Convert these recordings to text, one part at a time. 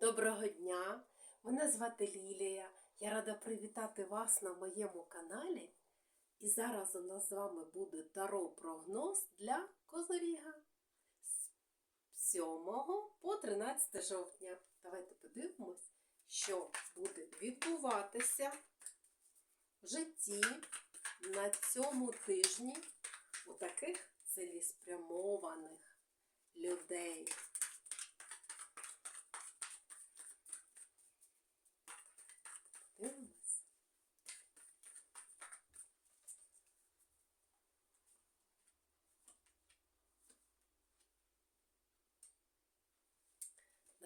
Доброго дня! Мене звати Лілія. Я рада привітати вас на моєму каналі. І зараз у нас з вами буде таро прогноз для Козоріга з 7 по 13 жовтня. Давайте подивимось, що буде відбуватися в житті на цьому тижні у таких цілеспрямованих людей.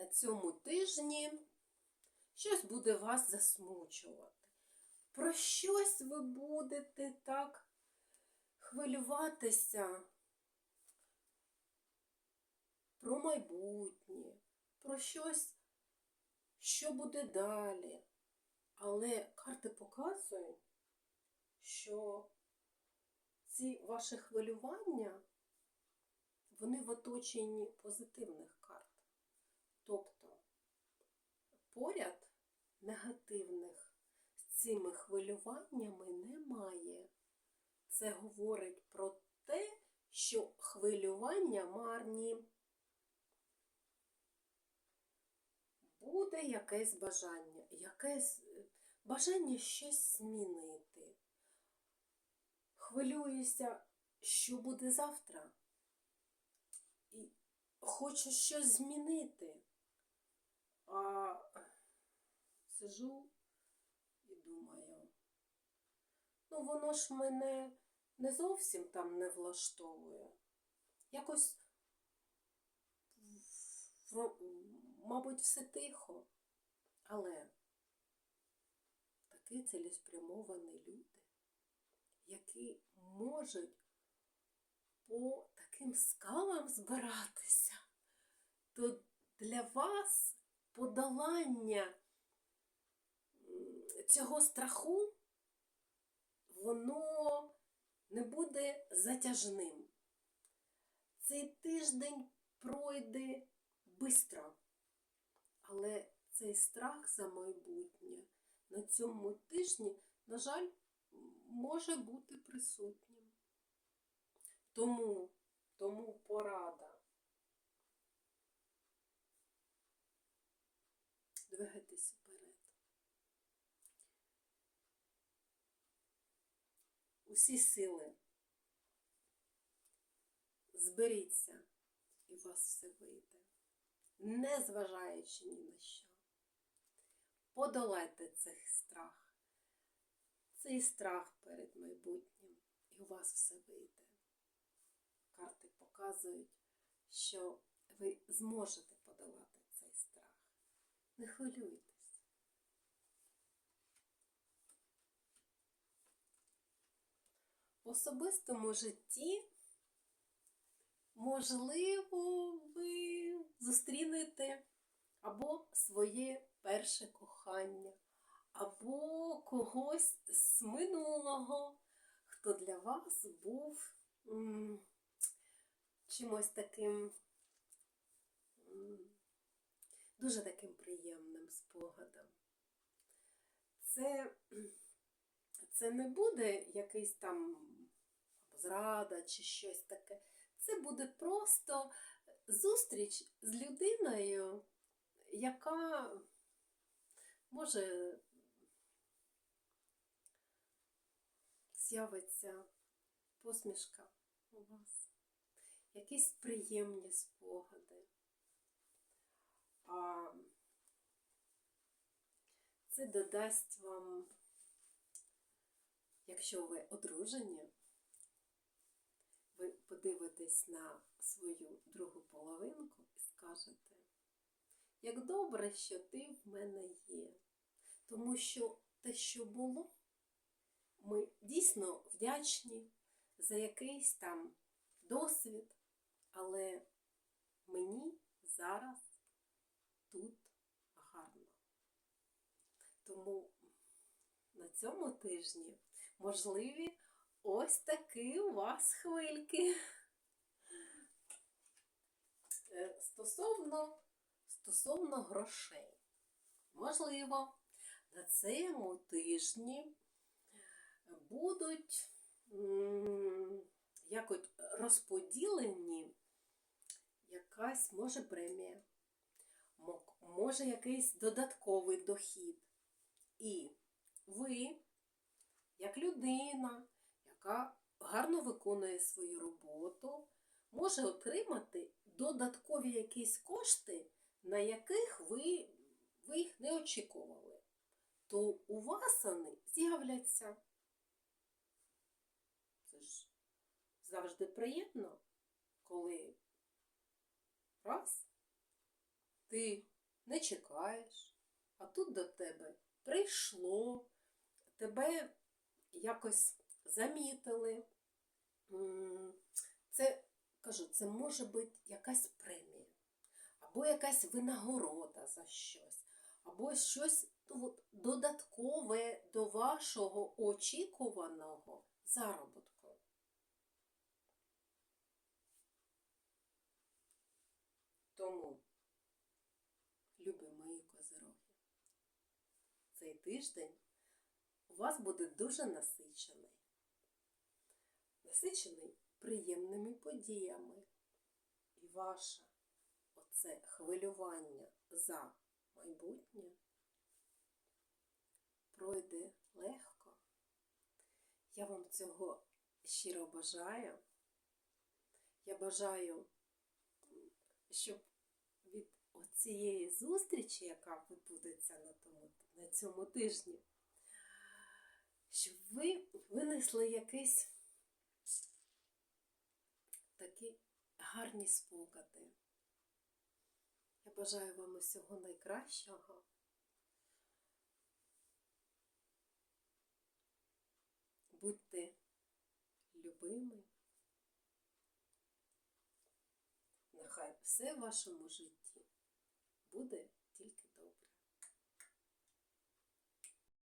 Цьому тижні щось буде вас засмучувати. Про щось ви будете так хвилюватися. Про майбутнє, про щось, що буде далі. Але карти показують, що ці ваші хвилювання, вони в оточенні позитивних карт. Тобто поряд негативних з цими хвилюваннями немає. Це говорить про те, що хвилювання марні. Буде якесь бажання, якесь бажання щось змінити. Хвилююся, що буде завтра. І хочу щось змінити. А сижу і думаю, ну воно ж мене не зовсім там не влаштовує. Якось мабуть, все тихо, але такі цілеспрямовані люди, які можуть по таким скалам збиратися, то для вас подолання цього страху, воно не буде затяжним. Цей тиждень пройде швидко. Але цей страх за майбутнє на цьому тижні, на жаль, може бути присутнім. Тому, тому порада. Двигайтесь вперед. Усі сили. Зберіться, і у вас все вийде не зважаючи ні на що. Подолайте цей страх, цей страх перед майбутнім, і у вас все вийде. Карти показують, що ви зможете подолати цей страх. Не хвилюйтесь. В особистому житті можливо, ви зустрінете або своє перше кохання, або когось з минулого, хто для вас був чимось таким дуже таким приємним спогадом. Це, це не буде якийсь там зрада чи щось таке. Це буде просто зустріч з людиною, яка може з'явиться посмішка у вас, якісь приємні спогади. Це додасть вам, якщо ви одружені, ви подивитесь на свою другу половинку і скажете, як добре, що ти в мене є. Тому що те, що було, ми дійсно вдячні за якийсь там досвід, але мені зараз тут гарно. Тому на цьому тижні можливі ось такі у вас хвильки. Е, Стосовно, стосовно грошей. Можливо, на цьому тижні будуть якось розподілені якась може премія, може якийсь додатковий дохід. І ви, як людина, яка гарно виконує свою роботу, може отримати додаткові якісь кошти, на яких ви, ви їх не очікували. То у вас вони з'являться. Це ж завжди приємно, коли раз ти не чекаєш, а тут до тебе прийшло, тебе якось замітили. Це, кажу, це може бути якась премія, або якась винагорода за щось, або щось ну, от, додаткове до вашого очікуваного заробітку. Тому, цей тиждень у вас буде дуже насичений. Насичений приємними подіями. І ваше оце хвилювання за майбутнє пройде легко. Я вам цього щиро бажаю. Я бажаю, щоб від цієї зустрічі, яка відбудеться на, тому, на цьому тижні, щоб ви винесли якісь такі гарні спогади. Я бажаю вам усього найкращого. Будьте любими. Нехай все в вашому житті буде тільки